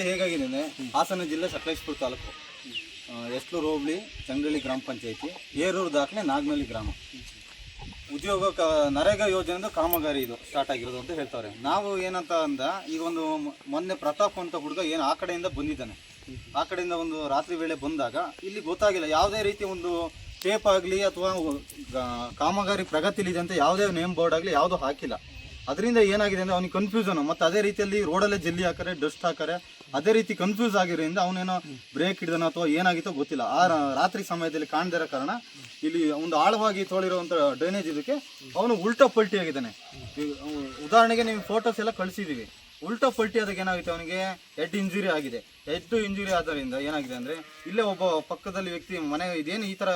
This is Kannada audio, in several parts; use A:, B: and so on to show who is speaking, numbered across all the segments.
A: ಸಮಸ್ಯೆ ಹೇಗಾಗಿದೆ ಅಂದರೆ ಹಾಸನ ಜಿಲ್ಲೆ ಸಕಲೇಶ್ಪುರ ತಾಲೂಕು. ಎಸ್ಲೂರು, ಹೋಬಳಿ, ಚಂಗಳ್ಳಿ ಗ್ರಾಮ ಪಂಚಾಯಿತಿ, ಏರೂರು ದಾಖಲೆ ನಾಗನಹಳ್ಳಿ ಗ್ರಾಮ. ಉದ್ಯೋಗ ಕ, ನರೇಗಾ ಯೋಜನೆದು ಕಾಮಗಾರಿ ಇದು ಸ್ಟಾರ್ಟ್ ಆಗಿರೋದು ಅಂತ ಹೇಳ್ತಾರೆ. ನಾವು ಏನಂತ ಅಂದ, ಈಗ ಒಂದು ಮೊನ್ನೆ ಪ್ರತಾಪ್ ಅಂತ ಹುಡುಗ ಏನು ಆ ಕಡೆಯಿಂದ ಬಂದಿದ್ದಾನೆ. ಆ ಕಡೆಯಿಂದ ಒಂದು ರಾತ್ರಿ ವೇಳೆ ಬಂದಾಗ ಇಲ್ಲಿ ಗೊತ್ತಾಗಿಲ್ಲ. ಯಾವುದೇ ರೀತಿ ಒಂದು ಟೇಪ್ ಆಗಲಿ ಅಥವಾ ಕಾಮಗಾರಿ ಪ್ರಗತಿಲಿದೆ ಅಂತ ಯಾವುದೇ ನೇಮ್ ಬೋರ್ಡ್ ಆಗಲಿ ಯಾವುದೂ ಹಾಕಿಲ್ಲ. ಅದರಿಂದ ಏನಾಗಿದೆ ಅಂದರೆ ಅವ್ನಿಗೆ ಕನ್ಫ್ಯೂಷನ್ ಮತ್ತು ಅದೇ ರೀತಿಯಲ್ಲಿ ರೋಡಲ್ಲೇ ಜಲ್ಲಿ ಹಾಕರೆ ಡಸ್ಟ್ ಹಾಕರೆ ಅದೇ ರೀತಿ ಕನ್ಫ್ಯೂಸ್ ಆಗಿರೋದ್ರಿಂದ ಅವನೇನೋ ಬ್ರೇಕ್ ಹಿಡಿದನ ಅಥವಾ ಏನಾಗಿತ್ತೋ ಗೊತ್ತಿಲ್ಲ. ಆ ರಾತ್ರಿ ಸಮಯದಲ್ಲಿ ಕಾಣದೇ ಕಾರಣ ಇಲ್ಲಿ ಒಂದು ಆಳವಾಗಿ ತೋಳಿರುವಂಥ ಡ್ರೈನೇಜ್ ಇದಕ್ಕೆ ಅವನು ಉಲ್ಟಾ ಪಲ್ಟಿ ಆಗಿದ್ದಾನೆ ಉದಾಹರಣೆಗೆ ನೀವು ಫೋಟೋಸ್ ಎಲ್ಲ ಕಳಿಸಿದ್ದೀವಿ. ಉಲ್ಟಾ ಪಲ್ಟಿ ಆದಾಗ ಏನಾಗುತ್ತೆ ಅವನಿಗೆ? ಹೆಡ್ ಇಂಜುರಿ ಆಗಿದೆ. ಹೆಡ್ ಇಂಜುರಿ ಆದ್ದರಿಂದ ಏನಾಗಿದೆ ಅಂದರೆ, ಇಲ್ಲೇ ಒಬ್ಬ ಪಕ್ಕದಲ್ಲಿ ವ್ಯಕ್ತಿ ಮನೆ ಇದೇನು ಈ ಥರ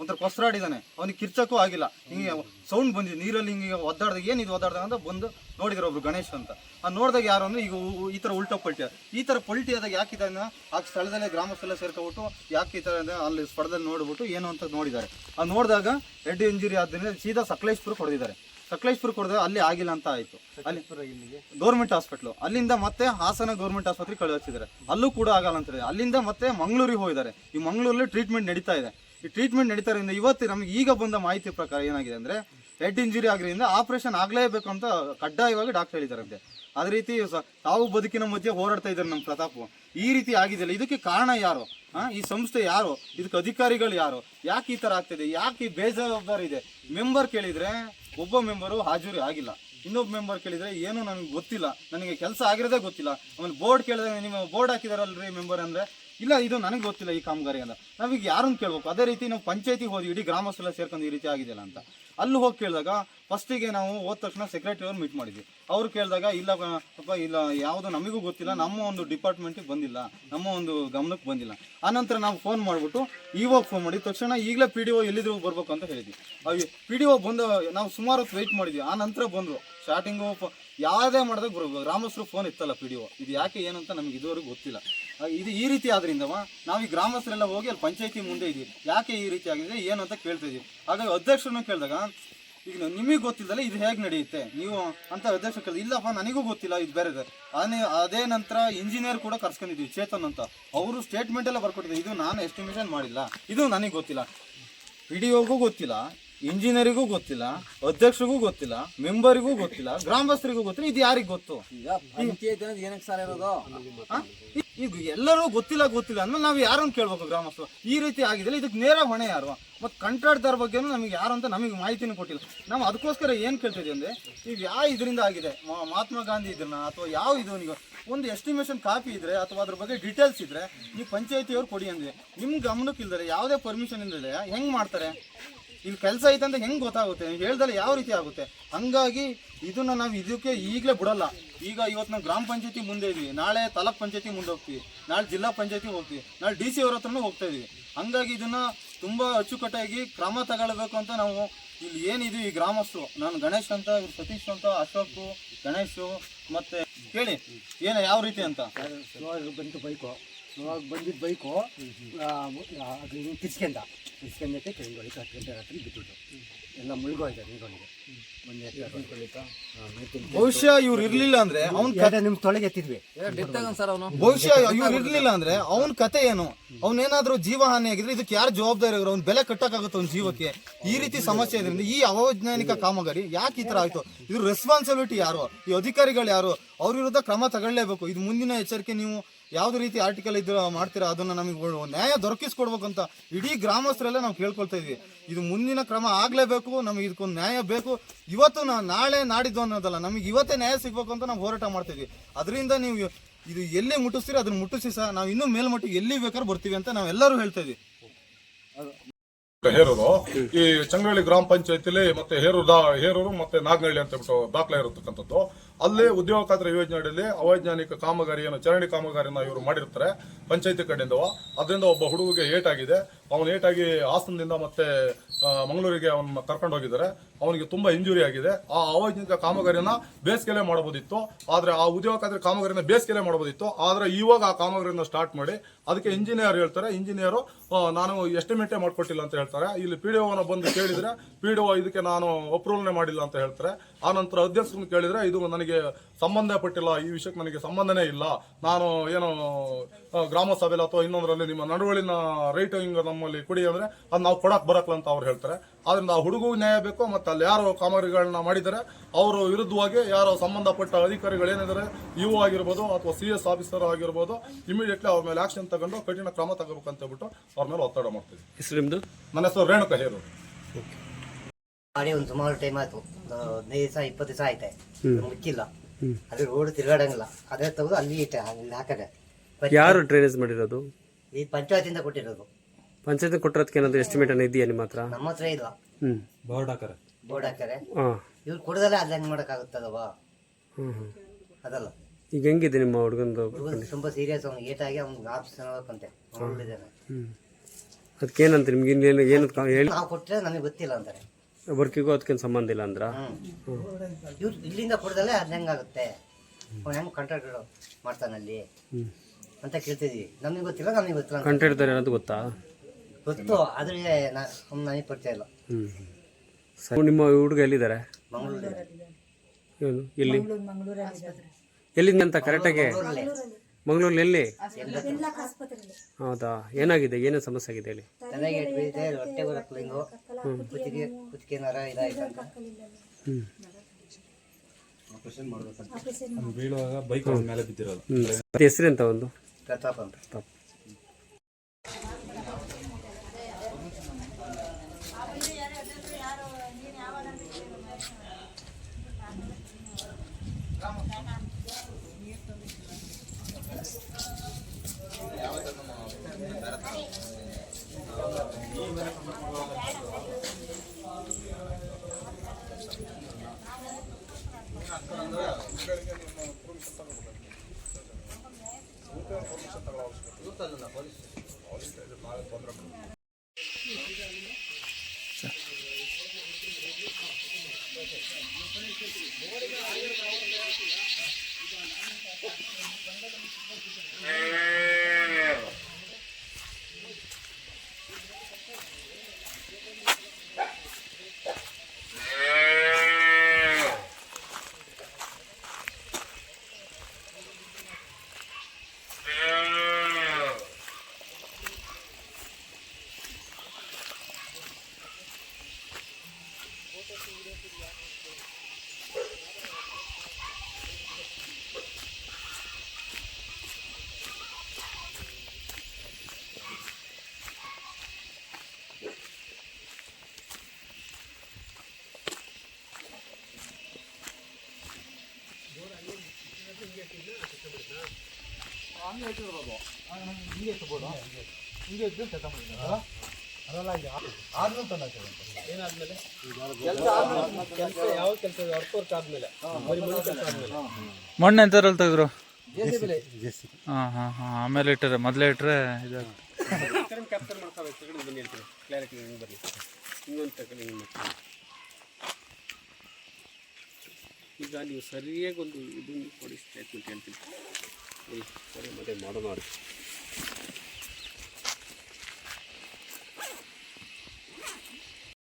A: ಒಂಥರ ಕೊಸರಾಡಿದ್ದಾನೆ ಅವನಿಗೆ ಕಿರ್ಚಕ್ಕೂ ಆಗಿಲ್ಲ. ಹಿಂಗೆ ಸೌಂಡ್ ಬಂದಿದೆ. ನೀರಲ್ಲಿ ಹಿಂಗೆ ಒದ್ದಾಡ್ದಾಗ ಏನು ಇದು ಒದ್ದಾಡ್ದಾಗ ಅಂತ ಬಂದು ನೋಡಿದ್ರು ಒಬ್ರು ಗಣೇಶ್ ಅಂತ. ಆ ನೋಡಿದಾಗ ಯಾರು ಅಂದ್ರೆ ಈಗ ಈ ಥರ ಉಲ್ಟಾ ಪಲ್ಟಿ ಈ ಥರ ಪಲ್ಟಿ ಆದಾಗ ಯಾಕೆ ಆ ಸ್ಥಳದಲ್ಲೇ ಗ್ರಾಮಸ್ಥೆಲ್ಲ ಸೇರ್ಕೊಬಿಟ್ಟು ಯಾಕೆ ಈ ಥರ ಅಲ್ಲಿ ಸ್ಪರ್ಧೆ ನೋಡಿಬಿಟ್ಟು ಏನು ಅಂತ ನೋಡಿದ್ದಾರೆ. ಅದು ನೋಡಿದಾಗ ಹೆಡ್ ಇಂಜುರಿ ಆದ್ದರಿಂದ ಸೀದಾ ಸಕಲೇಶ್ಪುರ ಹೊಡೆದಿದ್ದಾರೆ. ಸಕಲೇಶ್ಪುರ ಹೊಡೆದಾಗ ಅಲ್ಲಿ ಆಗಿಲ್ಲ ಅಂತ ಆಯಿತು. ಅಲ್ಲಿ ಗೌರ್ಮೆಂಟ್ ಹಾಸ್ಪಿಟ್ಲು. ಅಲ್ಲಿಂದ ಮತ್ತೆ ಹಾಸನ ಗೌರ್ಮೆಂಟ್ ಆಸ್ಪತ್ರೆ ಕಳುಹಿಸಿದ್ದಾರೆ ಅಲ್ಲೂ ಕೂಡ ಆಗಲ್ಲ ಅಂತ ಹೇಳಿ ಅಲ್ಲಿಂದ ಮತ್ತೆ ಮಂಗಳೂರಿಗೆ ಹೋಗಿದ್ದಾರೆ. ಈ ಮಂಗಳೂರಲ್ಲಿ ಟ್ರೀಟ್ಮೆಂಟ್ ನಡೀತಾ ಇದೆ. ಈ ಟ್ರೀಟ್ಮೆಂಟ್ ನಡೀತಾ ಇರೋದ್ರಿಂದ ಇವತ್ತು ನಮಗೆ ಈಗ ಬಂದ ಮಾಹಿತಿ ಪ್ರಕಾರ ಏನಾಗಿದೆ ಅಂದರೆ ಹೆಡ್ ಇಂಜುರಿ ಆಗಿರೋದ್ರಿಂದ ಆಪರೇಷನ್ ಆಗಲೇಬೇಕು ಅಂತ ಕಡ್ಡಾಯವಾಗಿ ಡಾಕ್ಟರ್ ಹೇಳಿದಾರಂತೆ ಅದೇ ರೀತಿ ತಾವು ಬದುಕಿನ ಮಧ್ಯೆ ಹೋರಾಡ್ತಾ ಇದ್ದಾರೆ ನಮ್ಮ ಪ್ರತಾಪ್. ಈ ರೀತಿ ಆಗಿದೆಯಲ್ಲ ಇದಕ್ಕೆ ಕಾರಣ ಯಾರು? ಈ ಸಂಸ್ಥೆ ಯಾರು? ಇದಕ್ಕೆ ಅಧಿಕಾರಿಗಳು ಯಾರು? ಯಾಕೆ ಈ ಥರ ಆಗ್ತಿದೆ? ಯಾಕೆ ಈ ಬೇಜವಾಬ್ದಾರಿ ಇದೆ? ಮೆಂಬರ್ ಕೇಳಿದ್ರೆ ಒಬ್ಬ ಮೆಂಬರು ಹಾಜರಿ ಆಗಿಲ್ಲ. ಇನ್ನೊಬ್ಬ ಮೆಂಬರ್ ಕೇಳಿದ್ರೆ, ಏನು ನನಗೆ ಗೊತ್ತಿಲ್ಲ. ನನಗೆ ಕೆಲಸ ಆಗಿರೋದೇ ಗೊತ್ತಿಲ್ಲ. ಆಮೇಲೆ ಬೋರ್ಡ್ ಕೇಳಿದ್ರೆ ನಿಮ್ಮ ಬೋರ್ಡ್ ಹಾಕಿದಾರಲ್ರಿ ಮೆಂಬರ್ ಅಂದ್ರೆ, ಇಲ್ಲ, ಇದು ನನಗೆ ಗೊತ್ತಿಲ್ಲ ಈ ಕಾಮಗಾರಿ ಅಂತ ನಾವೀಗ ಯಾರನ್ನು ಕೇಳ್ಬೇಕು? ಅದೇ ರೀತಿ ನಾವು ಪಂಚಾಯತಿಗೆ ಹೋದ್ವಿ, ಇಡೀ ಗ್ರಾಮಸ್ಥರೆಲ್ಲ ಸೇರ್ಕೊಂಡು ಈ ರೀತಿ ಆಗಿದೆಯಲ್ಲ ಅಂತ. ಅಲ್ಲಿ ಹೋಗಿ ಕೇಳಿದಾಗ ಫಸ್ಟಿಗೆ ನಾವು ಹೋದ ತಕ್ಷಣ ಸೆಕ್ರೆಟರಿ ಅವ್ರು ಮೀಟ್ ಮಾಡಿದ್ವಿ. ಅವ್ರು ಕೇಳಿದಾಗ, ಇಲ್ಲ ಅಪ್ಪ ಪಾಪ, ಇಲ್ಲ, ಯಾವುದು ನಮಗೂ ಗೊತ್ತಿಲ್ಲ, ನಮ್ಮ ಒಂದು ಡಿಪಾರ್ಟ್ಮೆಂಟಿಗೆ ಬಂದಿಲ್ಲ, ನಮ್ಮ ಒಂದು ಗಮನಕ್ಕೆ ಬಂದಿಲ್ಲ. ಆನಂತರ ನಾವು ಫೋನ್ ಮಾಡಿಬಿಟ್ಟು ಇವಾಗ ಫೋನ್ ಮಾಡಿದ ತಕ್ಷಣ ಈಗಲೇ ಪಿ ಡಿ ಒ ಎಲ್ಲಿದ್ರು ಬರಬೇಕು ಅಂತ ಹೇಳಿದ್ವಿ. ಪಿ ಡಿ ಒ ಬಂದು, ನಾವು ಸುಮಾರು ಹೊತ್ತು ವೆಯ್ಟ್ ಮಾಡಿದ್ವಿ. ಆ ನಂತರ ಬಂದರು. ಸ್ಟಾರ್ಟಿಂಗು ಯಾವುದೇ ಮಾಡಿದಾಗ ಬರಬೇಕು. ಗ್ರಾಮಸ್ಥರು ಫೋನ್ ಇತ್ತಲ್ಲ ಪಿ ಡಿ ಒ ಇದು ಯಾಕೆ, ಏನು ಅಂತ ನಮ್ಗೆ ಇದುವರೆಗೂ ಗೊತ್ತಿಲ್ಲ. ಇದು ಈ ರೀತಿ ಆದ್ರಿಂದವ? ನಾವು ಈ ಗ್ರಾಮಸ್ಥರೆಲ್ಲ ಹೋಗಿ ಅಲ್ಲಿ ಪಂಚಾಯತಿ ಮುಂದೆ ಇದೀವಿ. ಯಾಕೆ ಈ ರೀತಿ ಆಗಿದೆ ಏನು ಅಂತ ಕೇಳ್ತಾ ಇದೀವಿ. ಹಾಗಾಗಿ ಅಧ್ಯಕ್ಷರನ್ನ ಕೇಳಿದಾಗ ಈಗ ನಿಮಗೆ ಗೊತ್ತಿಲ್ಲದಲ್ಲ ಇದು ಹೇಗೆ ನಡೆಯುತ್ತೆ? ನೀವು ಅಂತ ಅಧ್ಯಕ್ಷ ಕೇಳಿದ ಇಲ್ಲಪ್ಪ ನನಗೂ ಗೊತ್ತಿಲ್ಲ ಇದು ಬೇರೆ ಅದೇ ಅದೇ ನಂತರ ಇಂಜಿನಿಯರ್ ಕೂಡ ಕರ್ಸ್ಕೊಂಡಿದ್ವಿ ಚೇತನ್ ಅಂತ. ಅವರು ಸ್ಟೇಟ್ಮೆಂಟ್ ಎಲ್ಲ ಬರ್ಕೊಟ್ಟಿದ್ದಾರೆ. ಇದು ನಾನು ಎಸ್ಟಿಮೇಷನ್ ಮಾಡಿಲ್ಲ. ಇದು ನನಗೆ ಗೊತ್ತಿಲ್ಲ. ಒಗೂ ಗೊತ್ತಿಲ್ಲ ಇಂಜಿನಿಯರಿಗೂ ಗೊತ್ತಿಲ್ಲ ಅಧ್ಯಕ್ಷರಿಗೂ ಗೊತ್ತಿಲ್ಲ ಮೆಂಬರಿಗೂ ಗೊತ್ತಿಲ್ಲ ಗ್ರಾಮಸ್ಥರಿಗೂ ಗೊತ್ತಿಲ್ಲ. ಇದು ಯಾರಿಗೆ ಗೊತ್ತು?
B: ಈಗ ಏನಕ್ಕೆ ಸರ್ ಇರೋದು?
A: ಈಗ ಎಲ್ಲರೂ ಗೊತ್ತಿಲ್ಲ ಗೊತ್ತಿಲ್ಲ ಅಂದ್ಮೇಲೆ ನಾವು ಯಾರನ್ನು ಕೇಳ್ಬೇಕು ಗ್ರಾಮಸ್ಥರು? ಈ ರೀತಿ ಆಗಿದೆ ಇದಕ್ಕೆ ನೇರ ಹೊಣೆ ಯಾರು? ಮತ್ತು ಕಂಟ್ರಾಟ್ದಾರ ಬಗ್ಗೆನೂ ನಮಗೆ ಯಾರು ಅಂತ ನಮಗೆ ಮಾಹಿತಿನೂ ಕೊಟ್ಟಿಲ್ಲ. ನಾವು ಅದಕ್ಕೋಸ್ಕರ ಏನು ಕೇಳ್ತಿದ್ವಿ ಅಂದರೆ ಈಗ ಯಾವ ಇದರಿಂದ ಆಗಿದೆ ಮಹಾತ್ಮ ಗಾಂಧಿ ಇದನ್ನ ಅಥವಾ ಯಾವ ಇದು ನೀವು ಒಂದು ಎಸ್ಟಿಮೇಷನ್ ಕಾಪಿ ಇದ್ರೆ ಅಥವಾ ಅದ್ರ ಬಗ್ಗೆ ಡೀಟೇಲ್ಸ್ ಇದ್ರೆ ನೀವು ಪಂಚಾಯತಿಯವ್ರು ಕೊಡಿ ಅಂದ್ರೆ ನಿಮ್ಮ ಗಮನಕ್ಕೆ ಇಲ್ದರೆ ಯಾವುದೇ ಪರ್ಮಿಷನ್ ಇಲ್ಲದೆ ಹೆಂಗೆ ಮಾಡ್ತಾರೆ? ಇಲ್ಲಿ ಕೆಲಸ ಐತೆ ಅಂತ ಹೆಂಗೆ ಗೊತ್ತಾಗುತ್ತೆ ಹೇಳ್ದಲ್ಲ ಯಾವ ರೀತಿ ಆಗುತ್ತೆ ಹಂಗಾಗಿ ಇದನ್ನ ನಾವು ಇದಕ್ಕೆ ಈಗಲೇ ಬಿಡಲ್ಲ ಈಗ ಇವತ್ತು ನಾವು ಗ್ರಾಮ ಪಂಚಾಯತಿ ಮುಂದೆ ಇದ್ವಿ ನಾಳೆ ತಾಲೂಕ್ ಪಂಚಾಯತಿ ಮುಂದೆ ಹೋಗ್ತೀವಿ ನಾಳೆ ಜಿಲ್ಲಾ ಪಂಚಾಯತಿ ಹೋಗ್ತೀವಿ ನಾಳೆ ಡಿ ಸಿ ಅವ್ರ ಹತ್ರನೂ ಹೋಗ್ತಾ ಇದೀವಿ ಹಂಗಾಗಿ ಇದನ್ನ ತುಂಬಾ ಅಚ್ಚುಕಟ್ಟಾಗಿ ಕ್ರಮ ತಗೊಳ್ಬೇಕು ಅಂತ ನಾವು ಇಲ್ಲಿ ಏನಿದು ಈ ಗ್ರಾಮಸ್ಥರು ನಾನು ಗಣೇಶ್ ಅಂತ ಇವ್ರು ಸತೀಶ್ ಅಂತ ಅಶೋಕ್ ಗಣೇಶು ಮತ್ತೆ ಕೇಳಿ ಏನು ಯಾವ ರೀತಿ ಅಂತ
B: ಬಂತು ಬೈಕು ಸ್ಲೋವಾಗಿ ಬಂದಿದ್ದ ಬೈಕು ಅದು ಹಿಂಗೆ ಕಿಸ್ಕೊಂಡ ಹೊಡಿತು ಹತ್ತು ಗಂಟೆ ರಾತ್ರಿ ಬಿಟ್ಟಿದ್ದು ಎಲ್ಲ ಮುಳುಗೋಯ್ತು ನೀರೊಳಗೆ ಒಂದು
A: ಬಹುಶಃ ಇವ್ರು ಇರ್ಲಿಲ್ಲ ಅಂದ್ರೆ ಅವ್ನ
B: ಕತೆ ನಿಮ್ ತೊಳಗೆ ಎತ್ತಿದ್ವಿ.
C: ಸರ್ ಅವನು?
A: ಬಹುಶಃ ಇವ್ರು ಇರ್ಲಿಲ್ಲ ಅಂದ್ರೆ ಅವನ ಕತೆ ಏನು? ಅವನೇನಾದ್ರೂ ಜೀವ ಹಾನಿ ಆಗಿದ್ರೆ ಇದಕ್ಕೆ ಯಾರು ಜವಾಬ್ದಾರಿ ಅವ್ರು ಅವ್ನ ಬೆಲೆ ಕಟ್ಟಕ್ಕಾಗುತ್ತೆ ಅವ್ನ ಜೀವಕ್ಕೆ. ಈ ರೀತಿ ಸಮಸ್ಯೆ ಇದರಿಂದ ಈ ಅವೈಜ್ಞಾನಿಕ ಕಾಮಗಾರಿ ಯಾಕೆ ಈ ತರ ಆಯ್ತು? ಇದು ರೆಸ್ಪಾನ್ಸಿಬಿಲಿಟಿ ಯಾರು? ಈ ಅಧಿಕಾರಿಗಳು ಯಾರು? ಅವ್ರ ವಿರುದ್ಧ ಕ್ರಮ ತಗೊಳ್ಳೇಬೇಕು. ಇದು ಮುಂದಿನ ಎಚ್ಚರಿಕೆ ನೀವು ಯಾವ್ದು ರೀತಿ ಆರ್ಟಿಕಲ್ ಇದ್ರ ಮಾಡ್ತೀರಾ, ಅದನ್ನ ನಮಗೆ ನ್ಯಾಯ ದೊರಕಿಸ್ಕೊಡ್ಬೇಕು ಅಂತ ಇಡೀ ಗ್ರಾಮಸ್ಥರೆಲ್ಲ ನಾವು ಕೇಳ್ಕೊಳ್ತಾ ಇದ್ವಿ. ಇದು ಮುಂದಿನ ಕ್ರಮ ಆಗ್ಲೇಬೇಕು, ನಮಗೆ ಇದಕ್ಕೊಂದು ನ್ಯಾಯ ಬೇಕು. ಇವತ್ತು ನಾಳೆ ನಾಡಿದ್ದು ಅನ್ನೋದಲ್ಲ, ನಮಗೆ ಇವತ್ತೇ ನ್ಯಾಯ ಸಿಗ್ಬೇಕು ಅಂತ ನಾವು ಹೋರಾಟ ಮಾಡ್ತಿದ್ವಿ ಅದರಿಂದ ನೀವು ಇದು ಎಲ್ಲಿ ಮುಟ್ಟಿಸ್ತೀರಿ ಅದನ್ನ ಮುಟ್ಟಿಸಿ ಸಹ ನಾವು ಇನ್ನೂ ಮೇಲ್ಮಟ್ಟಿಗೆ ಎಲ್ಲಿ ಬೇಕಾದ್ರೂ ಬರ್ತೀವಿ ಅಂತ ನಾವೆಲ್ಲರೂ ಹೇಳ್ತಾ ಇದ್ವಿ.
D: ಹೇರೂರು. ಈ ಚಂಗಳ್ಳಿ ಗ್ರಾಮ ಪಂಚಾಯತಿಲಿ ಮತ್ತೆ ಹೇರೂರು ದಾ ಹೇರೂರು ಮತ್ತೆ ನಾಗನಹಳ್ಳಿ ಅಂತ ಬಿಟ್ಟು ದಾಖಲೆ ಇರತಕ್ಕಂಥದ್ದು. ಅಲ್ಲಿ ಉದ್ಯೋಗ ಖಾತ್ರಿ ಯೋಜನೆ ಅಡಿಯಲ್ಲಿ ಅವೈಜ್ಞಾನಿಕ ಕಾಮಗಾರಿಯನ್ನು, ಚರಂಡಿ ಕಾಮಗಾರಿಯನ್ನು ಇವರು ಮಾಡಿರ್ತಾರೆ ಪಂಚಾಯತಿ ಕಡೆಯಿಂದ ಅದರಿಂದ ಒಬ್ಬ ಹುಡುಗಿಗೆ ಏಟಾಗಿದೆ. ಅವನು ಏಟಾಗಿ ಹಾಸನದಿಂದ ಮತ್ತೆ ಮಂಗಳೂರಿಗೆ ಅವನ್ನ ಕರ್ಕೊಂಡು ಹೋಗಿದ್ದಾರೆ. ಅವನಿಗೆ ತುಂಬಾ ಇಂಜುರಿ ಆಗಿದೆ. ಆ ಅವೈಜ್ಞಾನಿಕ ಕಾಮಗಾರಿಯನ್ನ ಬೇಸಿಗೆಲೆ ಮಾಡಬಹುದಿತ್ತು ಆದ್ರೆ ಆ ಉದ್ಯೋಗ ಕಾಮಗಾರಿಯನ್ನ ಬೇಸಿಗೆಲೆ ಮಾಡಬಹುದಿತ್ತು ಆದ್ರೆ ಇವಾಗ ಆ ಕಾಮಗಾರಿಯನ್ನ ಸ್ಟಾರ್ಟ್ ಮಾಡಿ, ಅದಕ್ಕೆ ಇಂಜಿನಿಯರ್ ಹೇಳ್ತಾರೆ. ಇಂಜಿನಿಯರು ನಾನು ಎಸ್ಟಿಮೇಟೇ ಮಾಡ್ಕೊಟ್ಟಿಲ್ಲ ಅಂತ ಹೇಳ್ತಾರೆ. ಇಲ್ಲಿ ಪಿ ಡಿ ಬಂದು ಕೇಳಿದ್ರೆ ಪಿ ಡಿ ಇದಕ್ಕೆ ನಾನು ಅಪ್ರೂವಲ್ನೇ ಮಾಡಿಲ್ಲ ಅಂತ ಹೇಳ್ತಾರೆ. ಆ ನಂತರ ಅಧ್ಯಕ್ಷರನ್ನು ಕೇಳಿದ್ರೆ, ಇದು ನನಗೆ ಸಂಬಂಧಪಟ್ಟಿಲ್ಲ, ಈ ವಿಷಯಕ್ಕೆ ನನಗೆ ಸಂಬಂಧನೇ ಇಲ್ಲ. ನಾನು ಏನು ಗ್ರಾಮ ಅಥವಾ ಇನ್ನೊಂದರಲ್ಲಿ ನಿಮ್ಮ ನಡುವಳಿನ ರೈಟ್ ಹಿಂಗ ನಮ್ಮಲ್ಲಿ ಕೊಡಿ ಅಂದ್ರೆ, ಅದು ನಾವು ಕೊಡಕ್ ಬರಕ್ಲ ಅಂತ ಅವ್ರು ಹೇಳ್ತಾರೆ. ಆದ್ರಿಂದ ಆ ಹುಡುಗೂ ನ್ಯಾಯ ಬೇಕು ಮತ್ತೆ ಅಲ್ಲಿ ಯಾರು ಕಾಮಗಾರಿಗಳನ್ನ ಮಾಡಿದ್ದಾರೆ. ಅವರ ವಿರುದ್ಧವಾಗಿ ಯಾರು ಸಂಬಂಧಪಟ್ಟ ಅಧಿಕಾರಿಗಳು ಏನಿದ್ದಾರೆ ಇವು ಆಗಿರ್ಬೋದು ಅಥವಾ ಸಿ ಎಸ್ ಆಫೀಸರ್ ಆಗಿರ್ಬೋದು ಇಮಿಡಿಯೇಟ್ಲಿ ಅವ್ರ ಮೇಲೆ ಆಕ್ಷನ್ ತಗೊಂಡು ಕಠಿಣ ಕ್ರಮ ತಗೋಬೇಕಂತ ಹೇಳ್ಬಿಟ್ಟು ಅವ್ರ ಮೇಲೆ ಒತ್ತಡ ಮಾಡ್ತೀವಿ
C: ಹೆಸರು
D: ನನ್ನ ಹೆಸರು ರೇಣುಕ ಹೇರು
B: ಮಾಡಿ ಒಂದು ಸುಮಾರು ಟೈಮ್ ಆಯ್ತು. ಹದಿನೈದು ದಿವಸ ಇಪ್ಪತ್ತು ದಿವಸ ಆಯ್ತೆ. ಮುಚ್ಚಿಲ್ಲ. ಅದೇ ರೋಡ್ ತಿರುಗಾಡಂಗಿಲ್ಲ. ಅದೇ ತೆಗೆದು ಅಲ್ಲಿ ಇಟ್ಟೆ ಅಲ್ಲಿ ಹಾಕದೆ.
C: ಯಾರು ಡ್ರೈನೇಜ್ ಮಾಡಿರೋದು?
B: ಈ ಪಂಚಾಯತಿಂದ ಕೊಟ್ಟಿರೋದು.
C: ಪಂಚಾಯತ್ ಕೊಟ್ಟಿರೋದಕ್ಕೆ ಏನಾದ್ರು ಎಸ್ಟಿಮೇಟ್ ಅನ್ನ ಇದೆಯಾ ನಿಮ್ಮ ಹತ್ರ?
B: ನಮ್ಮ ಹತ್ರ ಇಲ್ಲ
C: ಹ್ಮ್.
B: ಬೋರ್ಡ್ ಹಾಕ್ತಾರೆ
C: ಹಾಂ
B: ಇವ್ರು ಕೊಡದಲ್ಲ ಅದು ಹೆಂಗ್ ಮಾಡೋಕ್ಕಾಗುತ್ತದವ
C: ಹ್ಮ್ ಹ್ಮ್.
B: ಅದಲ್ಲ.
C: ಈಗ ಹೆಂಗಿದೆ ನಿಮ್ಮ ಹುಡುಗಂದು
B: ಹುಡುಗನ್ ತುಂಬಾ ಸೀರಿಯಸ್ ಅವ್ನು ಏಟಾಗಿ ಅವ್ನಿಗೆ ಆಪ್ಷನ್ ಹೋಗಕ್ಕಂತೆ ಮಂಗಳೂರಿದ್ದಾನೆ
C: ಹ್ಮ್. ಅದಕ್ಕೆ ಏನಂತ ನಿಮ್ಗೆ ಇನ್ನೇನು ಏನು ಕ- ಹೇಳಿ?
B: ನಾವು ಕೊಟ್ಟರೆ ನನಗೆ ಗೊತ್ತಿಲ್ಲ ಅಂತಾರೆ.
C: ವರ್ಕಿಗೂ ಅದಕ್ಕೇನು ಸಂಬಂಧ ಇಲ್ಲ ಅಂದ್ರ?
B: ಇವ್ರು ಇಲ್ಲಿಂದ ಕೊಡ್ದಲ್ಲೇ ಅದು ಹೆಂಗಾಗುತ್ತೆ ಅವ್ನು ಹೆಂಗ್ ಕಾಂಟ್ರಾಕ್ಟ್ ಮಾಡ್ತಾನಲ್ಲಿ
C: ಹ್ಮ್.
B: ಅಂತ ಕೇಳ್ತಿದ್ವಿ. ನಮಗೆ ಗೊತ್ತಿಲ್ಲ ನಮಗೆ ಗೊತ್ತಿಲ್ಲ ಅಂತ.
C: ಕಂಟಿಡ್ತಾರೆ ಅನ್ನೋದು ಗೊತ್ತಾ?
B: ಗೊತ್ತು ಆದ್ರೆ ನನಗೆ ಪರಿಚಯ ಇಲ್ಲ.
C: ಹ್ಮ್ ಸರಿ. ನಿಮ್ಮ ಹುಡುಗ ಎಲ್ಲಿದ್ದಾರೆ?
B: ಮಂಗಳೂರು
C: ಏನು ಎಲ್ಲಿ? ಎಲ್ಲಿಂದ ಅಂತ ಕರೆಕ್ಟಾಗಿ? ಮಂಗಳೂರಲ್ಲಿ. ಎಲ್ಲಿ? ಹೌದಾ? ಏನಾಗಿದೆ? ಏನೇ ಸಮಸ್ಯೆ ಆಗಿದೆ ಹೇಳಿ.
B: ಚೆನ್ನಾಗಿ ಬೀಳಿದೆ ಹೊಟ್ಟೆ ಬರಕ್ಲಿಂಗು ಹಿಂಗು ಕುತ್ತಿಗೆ ಕುತ್ತಿಗೆ ನರ ಅಂತ.
C: ಹ್ಞೂ
E: ಬೀಳುವಾಗ ಬೈಕ್ ಮೇಲೆ ಬಿದ್ದಿರೋದು.
C: ಹ್ಞೂ ಮತ್ತೆ ಹೆಸರೆಂತ ಒಂದು?
B: ಪ್ರತಾಪ್ ಅಂತ. 이것도 안 넣나 버렸어. 어릴 때좀 마음에 번들었거든.
E: ಮಣ್ಣು ಎಂತಾರಲ್ಲಿ ತೆಗೆದ್ರು? ಹಾಂ ಹಾಂ ಹಾಂ. ಆಮೇಲೆ ಇಟ್ಟರೆ ಮೊದಲೇ ಇಟ್ಟರೆ ಇದು
C: ಈಗ ನೀವು ಸರಿಯಾಗಿ ಒಂದು ಇದನ್ನು ಕೊಡಿ ಸ್ಟೇಟ್ಮೆಂಟ್ ಹೇಳ್ತೀನಿ. ಸರಿ ಮತ್ತೆ ಮಾಡೋಣ